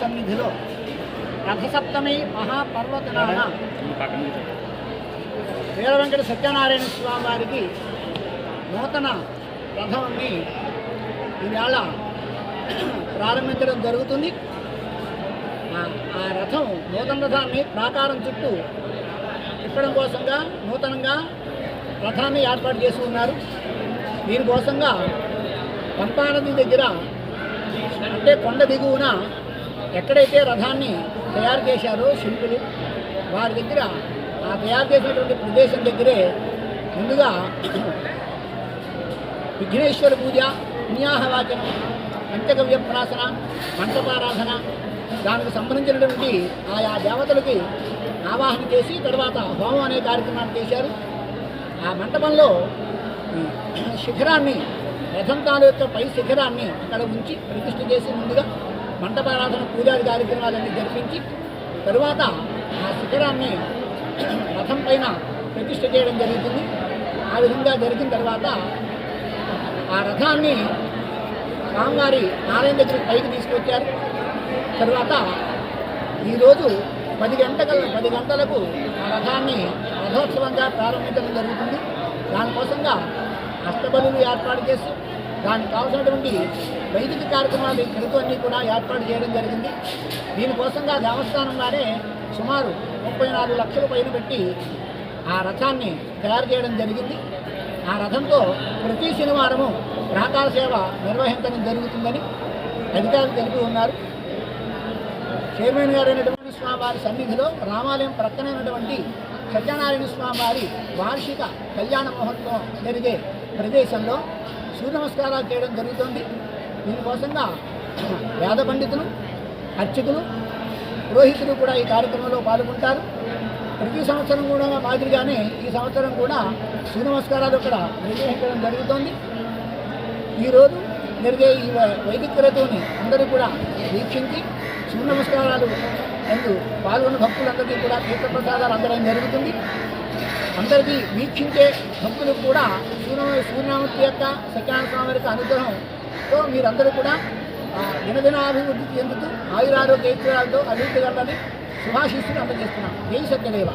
సన్నిధిలో రథసప్తమి మహాపర్వదినాన వీర వెంకట సత్యనారాయణ స్వామి వారికి నూతన రథాన్ని ఈవేళ ప్రారంభించడం జరుగుతుంది ఆ- ఆ రథం నూతన రథాన్ని ప్రాకారం చుట్టూ తిప్పడం కోసంగా నూతనంగా రథాన్ని ఏర్పాటు చేసి ఉన్నారు. దీనికోసంగా పంపానది దగ్గర అంటే కొండ దిగువన ఎక్కడైతే రథాన్ని తయారు చేశారో శిల్పులు వారి దగ్గర ఆ తయారు చేసినటువంటి ప్రదేశం దగ్గరే ముందుగా విఘ్నేశ్వర పూజ పుణ్యాహవాచనం పంచగవ్య ప్రాసన మంటపారాధన దానికి సంబంధించినటువంటి ఆయా దేవతలకి ఆవాహన చేసి తర్వాత హోమం అనే కార్యక్రమాన్ని చేశారు. ఆ మంటపంలో శిఖరాన్ని రథం తాలూకా పై శిఖరాన్ని అక్కడ ఉంచి ప్రతిష్ఠ చేసి ముందుగా మంటపారాధన పూజాది కార్యక్రమాలన్నీ జరిపించి తరువాత ఆ శిఖరాన్ని రథం పైన ప్రతిష్ఠ చేయడం జరుగుతుంది. ఆ విధంగా జరిగిన తర్వాత ఆ రథాన్ని స్వామివారి నారాయణ దగ్గరికి పైకి తీసుకొచ్చారు. తర్వాత ఈరోజు పది గంటల పది గంటలకు ఆ రథాన్ని రథోత్సవంగా ప్రారంభించడం జరుగుతుంది. దానికోసంగా అష్టబలు ఏర్పాటు చేసి దానికి కావాల్సినటువంటి వైదిక కార్యక్రమాలు కలుపు కూడా ఏర్పాటు చేయడం జరిగింది. దీనికోసంగా దేవస్థానంలోనే సుమారు ముప్పై నాలుగు లక్షల పైన పెట్టి ఆ రథాన్ని తయారు చేయడం జరిగింది. ఆ రథంతో ప్రతి శనివారము ప్రాకార సేవ నిర్వహించడం జరుగుతుందని అధికారులు తెలిపి ఉన్నారు. చైర్మన్ గారు అయినటువంటి స్వామివారి సన్నిధిలో రామాలయం ప్రక్కనైనటువంటి సత్యనారాయణ స్వామివారి వార్షిక కళ్యాణ మహోత్సవం జరిగే ప్రదేశంలో సూర్య నమస్కారాలు చేయడం జరుగుతుంది. దీనికోసంగా వేద పండితులు అర్చకులు పురోహితులు కూడా ఈ కార్యక్రమంలో పాల్గొంటారు. ప్రతి సంవత్సరం కూడా మాదిరిగానే ఈ సంవత్సరం కూడా సూర్య నమస్కారాలు ఇక్కడ నిర్వహించడం జరుగుతోంది. ఈరోజు జరిగే ఈ వై- అందరూ కూడా వీక్షించి సూర్య నమస్కారాలు అందు పాల్గొన్న భక్తులందరికీ కూడా తీర్థప్రసాదాలు అందడం జరుగుతుంది. అందరికీ వీక్షించే భక్తులకు కూడా సూర్య సూర్యనామూర్తి యొక్క సత్యనారాయణ స్వామి యొక్క సో మీరందరూ కూడా దినదినాభివృద్ధి చెందుతూ ఆయురారోగ్య ఐశ్వర్యాలతో అభివృద్ధి కలని శుభాశిస్తులు అందజేస్తున్నాం. జై సత్యదేవ.